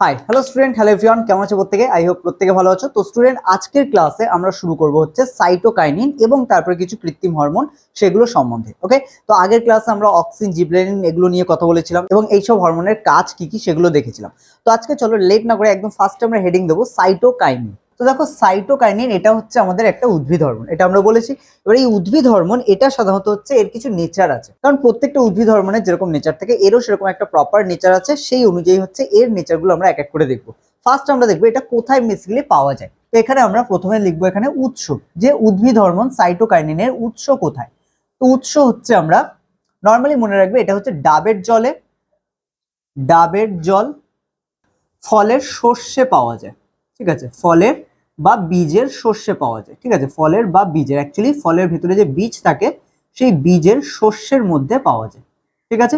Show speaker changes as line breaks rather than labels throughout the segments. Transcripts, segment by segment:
Hi hello student hello everyone কেমন আছে প্রত্যেকে? আই হোপ প্রত্যেকে ভালো আছো। তো স্টুডেন্ট আজকের ক্লাসে আমরা শুরু করব হচ্ছে সাইটোকাইনিন এবং তারপরে কিছু কৃত্রিম হরমোন সেগুলো সম্বন্ধে ওকে তো আগের ক্লাসে আমরা অক্সিন জিবলেনিন এগুলো নিয়ে কথা বলেছিলাম এবং এইসব হরমোনের কাজ কি কি সেগুলো দেখেছিলাম। তো আজকে চলো লেট না করে একদম ফার্স্টে আমরা হেডিং দেবো সাইটোকাইনিন তো দেখো সাইটোকাইনিন এটা হচ্ছে আমাদের একটা উদ্ভিদ হরমোন এটা আমরা বলেছি। এবার এই উদ্ভিদ হরমোন এটা সাধারণত হচ্ছে এর কিছু নেচার আছে। কারণ প্রত্যেকটা উদ্ভিদ হরমোনের যেরকম নেচার থাকে, এরও সেরকম একটা প্রপার নেচার আছে, সেই অনুযায়ী হচ্ছে এর নেচারগুলো আমরা এক এক করে দেখব। ফার্স্ট আমরা দেখব এটা কোথায় বেসিক্যালি পাওয়া যায়। তো এখানে আমরা প্রথমে লিখব এখানে উৎস, যে উদ্ভিদ হরমোন সাইটোকাইনিনের উৎস কোথায়? তো উৎস হচ্ছে আমরা নর্মালি মনে রাখবে এটা হচ্ছে ডাবের জলে, ডাবের জল, ফলের শস্যে পাওয়া যায়। ঠিক আছে? ফলের বা বীজের শস্যে পাওয়া যায়, ঠিক আছে? ফলের বা বীজের অ্যাকচুয়ালি ফলের ভিতরে যে বীজ থাকে, সেই বীজের শস্যের মধ্যে পাওয়া যায়, ঠিক আছে?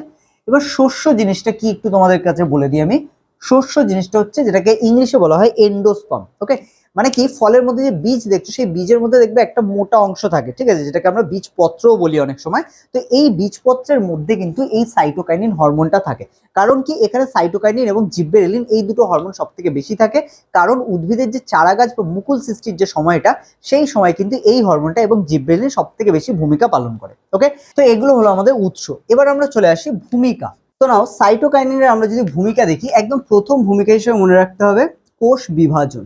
এবার শস্য জিনিসটা কি একটু তোমাদের কাছে বলে দিই আমি। শস্য জিনিসটা হচ্ছে যেটাকে ইংলিশে বলা হয় এন্ডোস্পাম ওকে মানে কি, ফলের মধ্যে যে বীজ দেখছ, সেই বীজের মধ্যে দেখবে একটা মোটা অংশ থাকে, ঠিক আছে? যেটাকে আমরা বীজপত্রও বলি অনেক সময়। তো এই বীজপত্রের মধ্যে কিন্তু এই সাইটোকাইনিন হরমোনটা থাকে। কারণ কি, এখানে সাইটোকাইনিন এবং জিব্বেরেলিন এই দুটো হরমোন সব থেকে বেশি থাকে। কারণ উদ্ভিদের যে চারা গাছ বা মুকুল সৃষ্টির যে সময়টা, সেই সময় কিন্তু এই হরমোনটা এবং জিব্বেলিন সব থেকে বেশি ভূমিকা পালন করে ওকে তো এগুলো হলো আমাদের উৎস। এবার আমরা চলে আসি ভূমিকা। তো নাও সাইটোকাইনিনের আমরা যদি ভূমিকা দেখি, একদম প্রথম ভূমিকা হিসেবে মনে রাখতে হবে কোষ বিভাজন।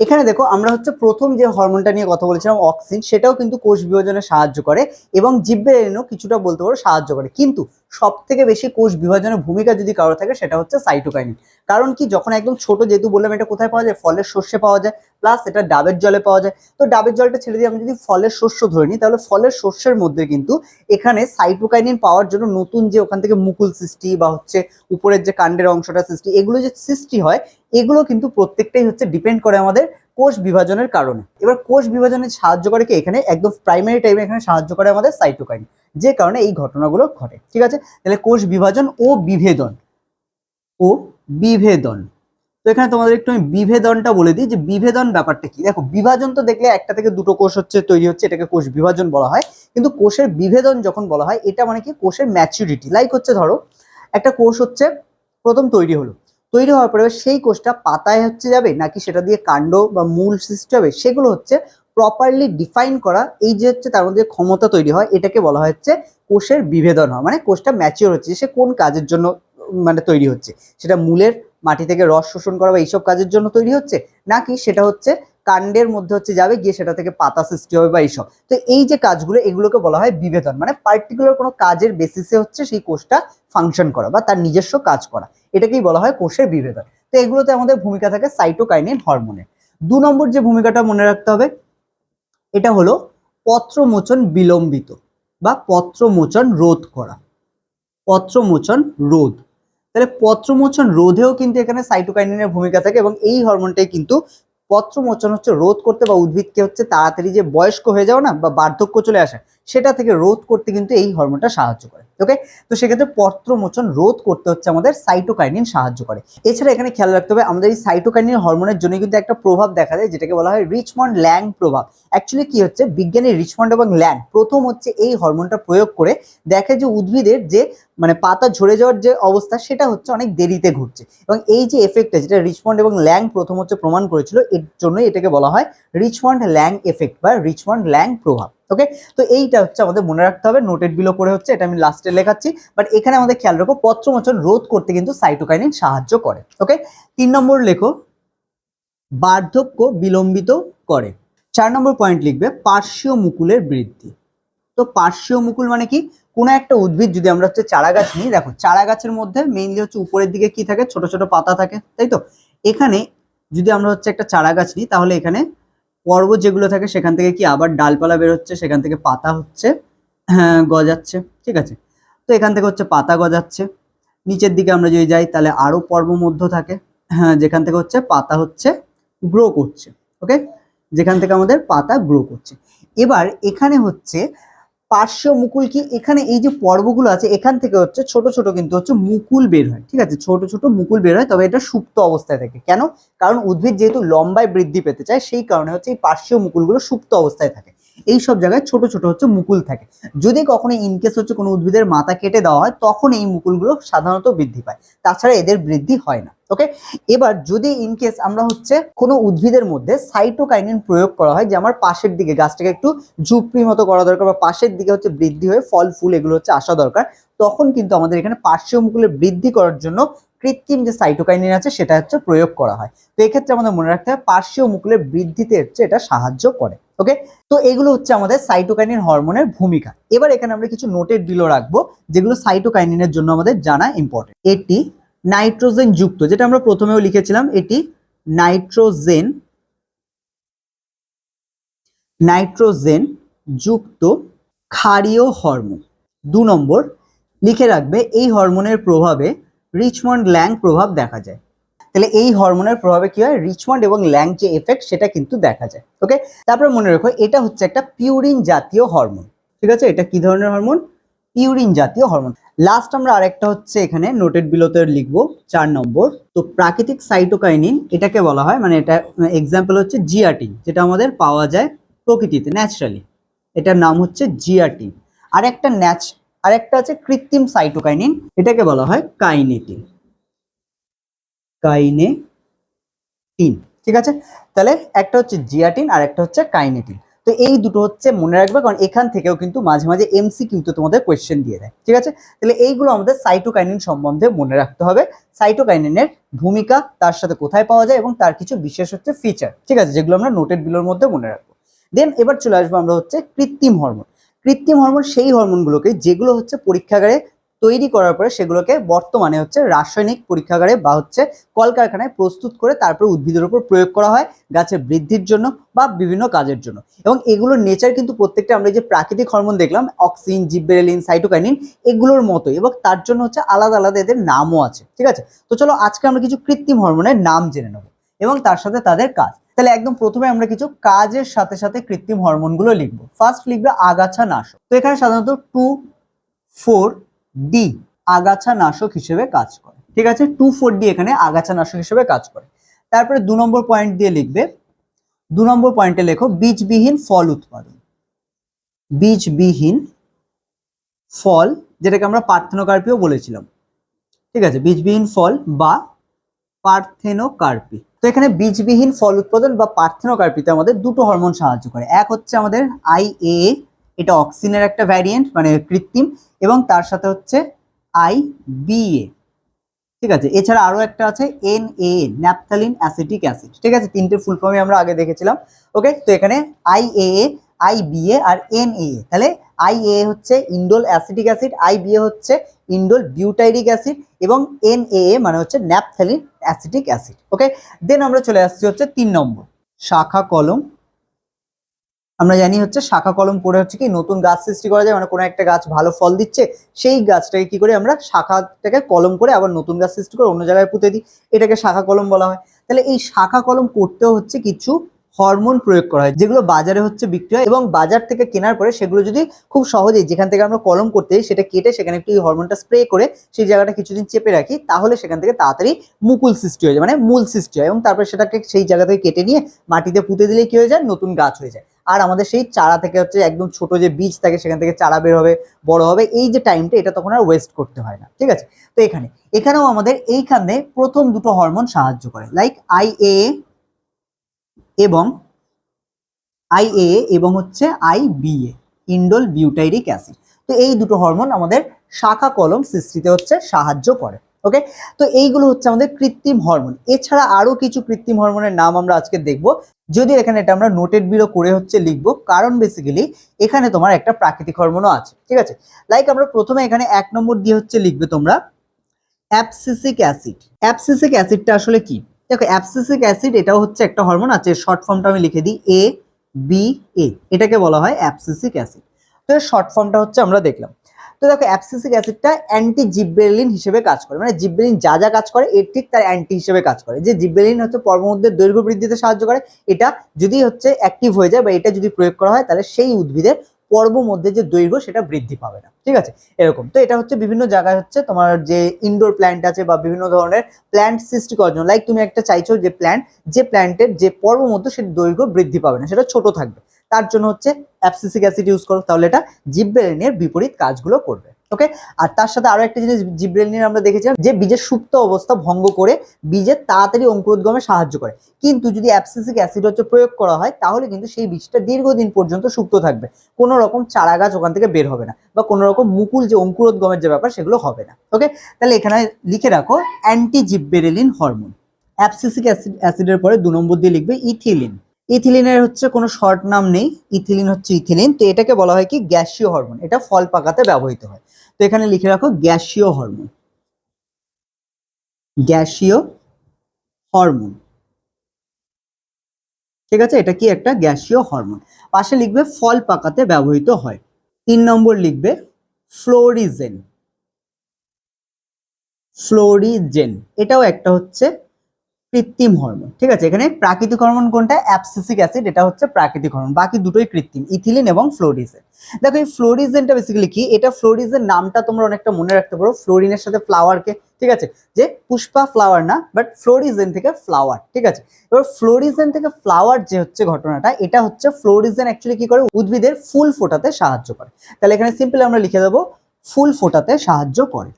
এখানে দেখো আমরা হচ্ছে প্রথম যে হরমোনটা নিয়ে কথা বলেছিলাম অক্সিন সেটাও কিন্তু কোষ বিভাজনে সাহায্য করে এবং জিব্বেরেলিনও কিছুটা বলতে পারো সাহায্য করে। কিন্তু সব থেকে বেশি কোষ বিভাজনের ভূমিকা যদি কারও থাকে, সেটা হচ্ছে সাইটোকাইনিন কারণ কি, যখন একদম ছোট যেহেতু বললাম, এটা কোথায় পাওয়া যায়? ফলের শস্যে পাওয়া যায় প্লাস এটা ডাবের জলে পাওয়া যায়। তো ডাবের জলটা ছেড়ে দিয়ে আমি যদি ফলের শস্য ধরে নিই, তাহলে ফলের শস্যের মধ্যে কিন্তু এখানে সাইটোকাইনিন পাওয়ার জন্য নতুন যে ওখান থেকে মুকুল সৃষ্টি বা হচ্ছে উপরের যে কাণ্ডের অংশটা সৃষ্টি, এগুলো যে সৃষ্টি হয় এগুলো কিন্তু প্রত্যেকটাই হচ্ছে ডিপেন্ড করে আমাদের কোষ বিভাজনের কারণে। এবার কোষ বিভাজনে সাহায্য করে কি? এখানে একদম প্রাইমারি টাইমে এখানে সাহায্য করে আমাদের সাইটোকাইন যে কারণে এই ঘটনাগুলো ঘটে। ঠিক আছে? তাহলে কোষ বিভাজন ও বিভেদন। ও বিভেদন। তো এখানে তোমাদের একটু আমি বিভেদনটা বলে দিই, যে বিভেদন ব্যাপারটা কি? দেখো, বিভাজন তো দেখলে একটা থেকে দুটো কোষ হচ্ছে, তৈরি হচ্ছে, এটাকে কোষ বিভাজন বলা হয়। কিন্তু কোষের বিভেদন যখন বলা হয়, এটা মানে কি? কোষের ম্যাচুরিটি লাইক হচ্ছে ধরো, একটা কোষ হচ্ছে, প্রথম তৈরি হলো। তৈরি হওয়ার পরে সেই কোষটা পাতায় হচ্ছে যাবে নাকি সেটা দিয়ে কাণ্ড বা মূল সৃষ্টি হবে, সেগুলো হচ্ছে প্রপারলি ডিফাইন করা, এই যে হচ্ছে তার মধ্যে ক্ষমতা তৈরি হয়, এটাকে বলা হচ্ছে কোষের বিভেদন হয় মানে কোষটা ম্যাচিওর হচ্ছে, সে কোন কাজের জন্য মানে তৈরি হচ্ছে, সেটা মূলের মাটি থেকে রস শোষণ করা বা এইসব কাজের জন্য তৈরি হচ্ছে, নাকি সেটা হচ্ছে কাণ্ডের মধ্যে হচ্ছে যাবে, গিয়ে সেটা থেকে পাতা সৃষ্টি হবে বা এইসব। তো এই যে কাজগুলো, এগুলোকে বলা হয় বিভেদন। মানে পার্টিকুলার কোনো কাজের বেসিসে হচ্ছে সেই কোষটা ফাংশন করা বা তার নিজস্ব কাজ করা। এটাকেই বলা হয় কোষের বিভেদন। তো এগুলোতে আমাদের ভূমিকা থাকে সাইটোকাইনিন হরমোনের দু নম্বর যে ভূমিকাটা মনে রাখতে হবে, এটা হলো পত্রমোচন বিলম্বিত বা পত্রমোচন রোধ করা। পত্রমোচন রোধ। তাহলে পত্রমোচন রোধেও কিন্তু এখানে সাইটোকাইনিনের ভূমিকা থাকে এবং এই হরমোনটাই কিন্তু পত্রমোচন হচ্ছে, রোধ করতে বা উদ্ভিদকে হচ্ছে তাড়াতাড়ি যে বয়স্ক হয়ে যাওয়া না বা বার্ধক্য চলে আসে, সেটা থেকে রোধ করতে কিন্তু এই হরমোনটা সাহায্য করে। ওকে তো সেক্ষেত্রে পত্রমোচন রোধ করতে হচ্ছে আমাদের সাইটোকাইনিন সাহায্য করে। এছাড়া এখানে খেয়াল রাখতে হবে, আমাদের এই সাইটোকাইনিন হরমোনের জন্য কিন্তু একটা প্রভাব দেখা যায় যেটাকে বলা হয় রিচমন্ড ল্যাং প্রভাব। অ্যাকচুয়ালি কি হচ্ছে? বিজ্ঞানী রিচমন্ড এবং ল্যাং প্রথম হচ্ছে এই হরমোনটা প্রয়োগ করে দেখে যে উদ্ভিদের যে মানে পাতা ঝরে যাওয়ার যে অবস্থা, সেটা হচ্ছে অনেক দেরিতে ঘটছে এবং এই যে এফেক্টটা যেটা রিচমন্ড এবং ল্যাং প্রথম হচ্ছে প্রমাণ করেছিল, এর জন্যই এটাকে বলা হয় রিচমন্ড ল্যাং এফেক্ট বা রিচমন্ড ল্যাং প্রভাব। ওকে তো এইটা হচ্ছে আমাদের মনে রাখতে হবে। নোটেড বিলো করে হচ্ছে, এটা আমি লাস্টে লেখাচ্ছি। বাট এখানে আমাদের খেয়াল রাখো, পত্রমোচন রোধ করতে কিন্তু সাইটোকাইনিন সাহায্য করে। ওকে তিন নম্বর লেখো, বার্ধক্য বিলম্বিত করে। চার নম্বর পয়েন্ট লিখবে, পার্শ্বীয় মুকুলের বৃদ্ধি। তো পার্শ্বীয় মুকুল মানে কি? কোনো একটা উদ্ভিদ যদি আমরা হচ্ছে চারা গাছ নিই, দেখো চারা গাছের মধ্যে মেইনলি হচ্ছে উপরের দিকে কি থাকে? ছোট ছোট পাতা থাকে, তাই তো? এখানে যদি আমরা হচ্ছে একটা চারা গাছ নিই, তাহলে এখানে পর্ব যেগুলো থাকে, সেখান থেকে কি আবার ডালপালা বেরোচ্ছে, সেখান থেকে পাতা হচ্ছে হ্যাঁ গজাচ্ছে, ঠিক আছে? তো এখান থেকে হচ্ছে পাতা গজাচ্ছে। নিচের দিকে আমরা যদি যাই, তাহলে আরও পর্ব মধ্য থাকে হ্যাঁ যেখান থেকে হচ্ছে পাতা হচ্ছে গ্রো করছে ওকে যেখান থেকে আমাদের পাতা গ্রো করছে। এবার এখানে হচ্ছে পার্শ্ব মুকুল কি? এখানে এই যে পর্বগুলো আছে, এখান থেকে হচ্ছে ছোট ছোট কিন্তু হচ্ছে মুকুল বের হয়, ঠিক আছে? ছোট ছোট মুকুল বের হয়, তবে এটা সুপ্ত অবস্থায় থাকে। কেন? কারণ উদ্ভিদ যেহেতু লম্বায় বৃদ্ধি পেতে চায়, সেই কারণে হচ্ছে এই পার্শ্ব মুকুলগুলো সুপ্ত অবস্থায় থাকে। এই সব জায়গায় ছোট ছোট হচ্ছে মুকুল থাকে। যদি কখনো ইনকেস হচ্ছে কোনো উদ্ভিদের মাথা কেটে দেওয়া হয়, তখন এই মুকুলগুলো সাধারণত বৃদ্ধি পায়। তাছাড়া এদের বৃদ্ধি হয় না ওকে এবার যদি ইনকেস আমরা হচ্ছে কোনো উদ্ভিদের মধ্যে সাইটোকাইনিন প্রয়োগ করা হয়, যে আমার পাশের দিকে গাছটাকে একটু ঝুপড়ি মতো করা দরকার বা পাশের দিকে হচ্ছে বৃদ্ধি হয়ে ফল, ফুল এগুলো হচ্ছে আসা দরকার, তখন কিন্তু আমাদের এখানে পার্শ্বীয় মুকুলের বৃদ্ধি করার জন্য কৃত্রিম যে সাইটোকাইনিন আছে, সেটা হচ্ছে প্রয়োগ করা হয়। তো এক্ষেত্রে আমাদের মনে রাখতে হবে, পার্শ্বীয় মুকুলের বৃদ্ধিতে হচ্ছে এটা সাহায্য করে ওকে তো এগুলো হচ্ছে আমাদের সাইটোকাইনিন হরমোনের ভূমিকা। এবার এখানে আমরা কিছু নোটের ডিলও রাখব, যেগুলো সাইটোকাইনিনের জন্য আমাদের জানা ইম্পর্টেন্ট এটি নাইট্রোজেন যুক্ত, যেটা আমরা প্রথমেও লিখেছিলাম, এটি নাইট্রোজেন নাইট্রোজেন যুক্ত ক্ষারীয় হরমোন। দু নম্বর, লিখে রাখবে এই হরমোনের প্রভাবে রিচমন্ড ল্যাং প্রভাব দেখা যায়। তাহলে এই হরমোনের প্রভাবে কি হয়? রিচমন্ড এবং ল্যাং যে এফেক্ট সেটা কিন্তু দেখা যায়। ওকে তারপরে মনে রাখো, এটা হচ্ছে একটা পিউরিন জাতীয় হরমোন। ঠিক আছে? এটা কি ধরনের হরমোন? পিউরিন জাতীয় হরমোন। লাস্ট আমরা আরেকটা হচ্ছে এখানে নোটেড বিলোতে লিখব, চার নম্বর। তো প্রাকৃতিক সাইটোকাইনিন এটাকে বলা হয় মানে এটা এক্সাম্পল হচ্ছে জিয়াটিন, যেটা আমাদের পাওয়া যায় প্রকৃতিতে ন্যাচারালি এটার নাম হচ্ছে জিয়াটিন। আর একটা ন্যাচ আর একটা আছে কৃত্রিম সাইটোকাইনিন, এটাকে বলা হয় কাইনেটিন। কাইনেটিন, ঠিক আছে? তাহলে একটা হচ্ছে জিয়াটিন আর একটা হচ্ছে কাইনেটিন। তো এই দুটো হচ্ছে মনে রাখবে, কারণ এখান থেকেও কিন্তু মাঝে মাঝে এমসিকিউতে তোমাদের কোয়েশ্চেন দিয়ে দেয়, ঠিক আছে? তাহলে এইগুলো আমাদের সাইটোকাইনিন সম্বন্ধে মনে রাখতে হবে। সাইটোকাইনিনের ভূমিকা, তার সাথে কোথায় পাওয়া যায় এবং তার কিছু বিশেষ হচ্ছে ফিচার ঠিক আছে? যেগুলো আমরা নোটেড বিলোর মধ্যে মনে রাখব। দেন এবার চলে আসব আমরা হচ্ছে কৃত্রিম হরমোন কৃত্রিম হরমোন, সেই হরমোনগুলোকে যেগুলো হচ্ছে পরীক্ষাগারে তৈরি করার পরে সেগুলোকে বর্তমানে হচ্ছে রাসায়নিক পরীক্ষাগারে বা হচ্ছে কলকারখানায় প্রস্তুত করে তারপর উদ্ভিদের উপর প্রয়োগ করা হয় গাছের বৃদ্ধির জন্য বা বিভিন্ন কাজের জন্য। এবং এগুলোর নেচার কিন্তু প্রত্যেকটা আমরা যে প্রাকৃতিক হরমোন দেখলাম অক্সিন জিব্বেরেলিন সাইটোকাইনিন এগুলোর মতোই এবং তার জন্য হচ্ছে আলাদা আলাদা এদের নামও আছে, ঠিক আছে? তো চলো আজকে আমরা কিছু কৃত্রিম হরমোনের নাম জেনে নেব এবং তার সাথে তাদের কাজ। তাহলে একদম প্রথমে আমরা কিছু কাজের সাথে সাথে কৃত্রিম হরমোনগুলো লিখব। ফার্স্ট লিখবে আগাছা নাশক। তো এখানে সাধারণত টু ফোর ডি আগাছা নাশক হিসেবে কাজ করে। ঠিক আছে? টু ফোর ডি এখানে আগাছা নাশক হিসেবে কাজ করে। তারপরে দু নম্বর পয়েন্ট দিয়ে লিখবে। দু নম্বর পয়েন্টে লেখো, বীজবিহীন ফল উৎপাদন। বীজবিহীন ফল, যেটাকে আমরা পার্থেনোকার্পিও বলেছিলাম। ঠিক আছে? বীজবিহীন ফল বা পার্থেনোকার্পি। তো এখানে বীজবিহীন ফল উৎপাদন বা পার্থেনোকার্পিতে আমাদের দুটো হরমোন সাহায্য করে। এক হচ্ছে আমাদের আইএ এটা অক্সিনের একটা ভ্যারিয়েন্ট মানে কৃত্রিম, এবং তার সাথে হচ্ছে আই বিএ ঠিক আছে? এছাড়া আরও একটা আছে N A, naphthalene acetic acid. ঠিক আছে? তিনটে ফুল ফর্মে আমরা আগে দেখেছিলাম। ওকে তো এখানে I A I B A R N A তাহলে আই এ হচ্ছে indole acetic acid I B A হচ্ছে ইন্ডোল বিউটাইরিক অ্যাসিড এবং এন এ মানে হচ্ছে naphthalene acetic acid okay then আমরা চলে আসছি হচ্ছে তিন নম্বর। শাখা কলম। আমরা জানি হচ্ছে শাখা কলম পড়ে হচ্ছে কি নতুন গাছ সৃষ্টি করা যায় মানে কোনো একটা গাছ ভালো ফল দিচ্ছে, সেই গাছটাকে কি করে আমরা শাখাটাকে কলম করে আবার নতুন গাছ সৃষ্টি করে অন্য জায়গায় পুঁতে দিই। এটাকে শাখা কলম বলা হয়। তাহলে এই শাখা কলম করতেও হচ্ছে কিছু হরমোন প্রয়োগ করা হয়, যেগুলো বাজারে হচ্ছে বিক্রি হয় এবং বাজার থেকে কেনার পরে সেগুলো যদি খুব সহজেই যেখান থেকে আমরা কলম করতে সেটা কেটে সেখানে একটু হরমোনটা স্প্রে করে সেই জায়গাটা কিছুদিন চেপে রাখি, তাহলে সেখান থেকে তাড়াতাড়ি মুকুল সৃষ্টি হয়ে যায় মানে মূল সৃষ্টি হয় এবং তারপরে সেটাকে সেই জায়গা থেকে কেটে নিয়ে মাটিতে পুঁতে দিলে কি হয়ে যায়? নতুন গাছ হয়ে যায়। আর আমাদের সেই চারা থেকে হচ্ছে একদম ছোট যে বীজ থাকে, সেখান থেকে চারা বের হবে, বড় হবে, এই যে টাইমটা এটা তখন আর ওয়েস্ট করতে হয় না, ঠিক আছে? তো এখানে, এখানেও আমাদের এইখানে প্রথম দুটো হরমোন সাহায্য করে লাইক আইএ এবং আইএ এবং হচ্ছে আইবিএ ইন্ডোল বিউটাইরিক অ্যাসিড তো এই দুটো হরমোন আমাদের শাখা কলম সৃষ্টিতে হচ্ছে সাহায্য করে ওকে তো এইগুলো হচ্ছে আমাদের কৃত্রিম হরমোন এছাড়া আরও কিছু কৃত্রিম হরমোনের নাম আমরা আজকে দেখব। যদি এখানে এটা আমরা নোটেড বিলো করে হচ্ছে লিখব, কারণ বেসিক্যালি এখানে তোমার একটা প্রাকৃতিক হরমোনও আছে, ঠিক আছে? লাইক আমরা প্রথমে এখানে এক নম্বর দিয়ে হচ্ছে লিখবে তোমরা অ্যাপসিসিক অ্যাসিড অ্যাপসিসিক অ্যাসিডটা আসলে কি? দেখো অ্যাপসিসিক অ্যাসিড এটাও হচ্ছে একটা হরমোন আছে শর্ট ফর্মটা আমি লিখে দিই এ বি এ এটাকে বলা হয় অ্যাপসিসিক অ্যাসিড তো শর্ট ফর্মটা হচ্ছে আমরা দেখলাম। তো দেখো অ্যাপসিসিক অ্যাসিডটা অ্যান্টি জিব্বেলিন হিসেবে কাজ করে মানে জিব্বেলিন যা যা কাজ করে, এর ঠিক তার অ্যান্টি হিসেবে কাজ করে। যে জিব্বেলিন হচ্ছে পর্বমধ্যের দৈর্ঘ্য বৃদ্ধিতে সাহায্য করে, এটা যদি হচ্ছে অ্যাক্টিভ হয়ে যায় বা এটা যদি প্রয়োগ করা হয়, তাহলে সেই উদ্ভিদের পর্ব মধ্যে যে দৈর্ঘ্য সেটা বৃদ্ধি পাবে না। ঠিক আছে? এরকম। তো এটা হচ্ছে বিভিন্ন জায়গায় হচ্ছে তোমার যে ইনডোর প্ল্যান্ট আছে বা বিভিন্ন ধরনের প্ল্যান্ট সৃষ্টি করার জন্য লাইক তুমি একটা চাইছো যে প্ল্যান্ট যে প্ল্যান্টের যে পর্ব মধ্যে সেটা দৈর্ঘ্য বৃদ্ধি পাবে না, সেটা ছোট থাকবে। তার জন্য হচ্ছে অ্যাপসিসিক অ্যাসিড ইউজ করো, তাহলে এটা জিব্রেলিনের বিপরীত কাজগুলো করবে। ওকে আর তার সাথে আরও একটা জিনিস জিব্রেলিনের আমরা দেখেছিলাম, যে বীজের সুপ্ত অবস্থা ভঙ্গ করে বীজের তাড়াতাড়ি অঙ্কুরোদ্গমে সাহায্য করে। কিন্তু যদি অ্যাপসিসিক অ্যাসিড হচ্ছে প্রয়োগ করা হয়, তাহলে কিন্তু সেই বীজটা দীর্ঘদিন পর্যন্ত সুপ্ত থাকবে। কোনো রকম চারা গাছ ওখান থেকে বের হবে না, বা কোনো রকম মুকুল যে অঙ্কুরোদ্গমের যে ব্যাপার, সেগুলো হবে না। ওকে তাহলে এখানে লিখে রাখো anti gibberellin hormone abscisic acid অ্যাসিডের পরে দু নম্বর দিয়ে লিখবে ইথিলিন ইথিলিনের হচ্ছে কোনো শর্ট নাম নেই, ইথিলিন হচ্ছে ইথিলিন। তো এটাকে বলা হয় কি? গ্যাসীয় হরমোন। এটা ফল পাকাতে ব্যবহৃত হয়। তো এখানে লিখে রাখো, গ্যাসীয় হরমোন। গ্যাসীয় হরমোন। ঠিক আছে? এটা কি একটা? গ্যাসীয় হরমোন। পাশে লিখবে, ফল পাকাতে ব্যবহৃত হয়। তিন নম্বর লিখবে, ফ্লোরিজেন। ফ্লোরিজেন। এটাও একটা হচ্ছে কৃত্রিম হরমোন, ঠিক আছে? এখানে প্রাকৃতিক হরমোন কোনটা? অ্যাপসিসিক অ্যাসিড, এটা হচ্ছে প্রাকৃতিক হরমোন। বাকি দুটোই কৃত্রিম, ইথিলিন এবং ফ্লোরিজেন। দেখো, এই ফ্লোরিজেনটা বেসিক্যালি কি? এটা ফ্লোরিজেন নামটা তোমরা অনেকটা মনে রাখতে পারো, ফ্লোরিনের সাথে ফ্লাওয়ারকে ঠিক আছে? যে পুষ্পা ফ্লাওয়ার না বাট ফ্লোরিজেন থেকে ফ্লাওয়ার ঠিক আছে? এবার ফ্লোরিজেন থেকে ফ্লাওয়ার যে হচ্ছে ঘটনাটা, এটা হচ্ছে ফ্লোরিজেন অ্যাকচুয়ালি কি করে? উদ্ভিদের ফুল ফোটাতে সাহায্য করে। তাহলে এখানে সিম্পলি আমরা লিখে দেবো, ফুল ফোটাতে সাহায্য করে।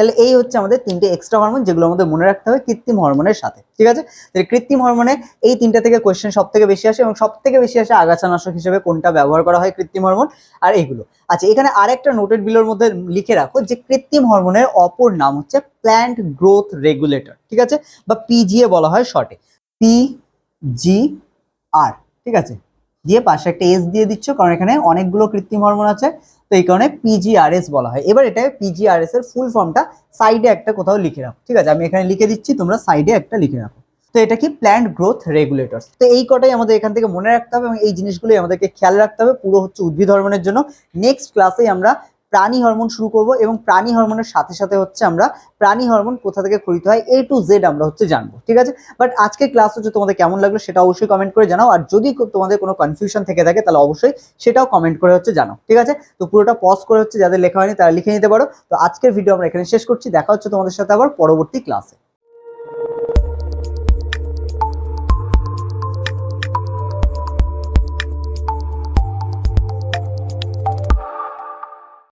তাহলে এই হচ্ছে আমাদের তিনটে এক্সট্রা হরমোন যেগুলো আমাদের মনে রাখতে হবে কৃত্রিম হরমোনের সাথে, ঠিক আছে? তাহলে কৃত্রিম হরমোনে এই তিনটা থেকে কোয়েশ্চেন সব থেকে বেশি আসে এবং সব থেকে বেশি আসে আগাছানাশক হিসেবে কোনটা ব্যবহার করা হয় কৃত্রিম হরমোন আর এইগুলো আচ্ছা এখানে আরেকটা নোটেড বিলোর মধ্যে লিখে রাখো যে কৃত্রিম হরমোনের অপর নাম হচ্ছে প্ল্যান্ট গ্রোথ রেগুলেটর ঠিক আছে? বা পিজিএ বলা হয় শর্টে পি জি আর ঠিক আছে? দিয়ে পাশে একটা এস দিয়ে দিচ্ছ, কারণ এখানে অনেকগুলো কৃত্রিম হরমোন আছে। তো এই কারণে পিজিআরএস বলা হয়। এবার এটা পিজিআরএস এর ফুল ফর্মটা সাইডে একটা কোথাও লিখে রাখো। ঠিক আছে? আমি এখানে লিখে দিচ্ছি, তোমরা সাইডে একটা লিখে রাখো। তো এটা কি? প্ল্যান্ট গ্রোথ রেগুলেটর তো এই কটাই আমাদের এখান থেকে মনে রাখতে হবে এবং এই জিনিসগুলোই আমাদেরকে খেয়াল রাখতে হবে। পুরো হচ্ছে উদ্ভিদ হরমোনের জন্য। নেক্সট ক্লাসেই আমরা প্রাণী হরমোন শুরু করব এবং প্রাণী হরমোনের সাথে সাথে হচ্ছে আমরা প্রাণী হরমোন কোথা থেকে খরিত হয় এ টু জেড আমরা হচ্ছে জানব, ঠিক আছে? বাট আজকে ক্লাস হচ্ছে তোমাদের কেমন লাগল সেটা অবশ্যই কমেন্ট করে জানাও, আর যদি তোমাদের কোনো কনফিউশন থেকে থাকে তাহলে অবশ্যই সেটাও কমেন্ট করে হচ্ছে জানাও, ঠিক আছে? তো পুরোটা পজ করে হচ্ছে যাদের লেখা হয়নি তারা লিখে নিতে পারো। তো আজকের ভিডিও আমরা এখানে শেষ করছি, দেখা হচ্ছে তোমাদের সাথে আবার পরবর্তী ক্লাসে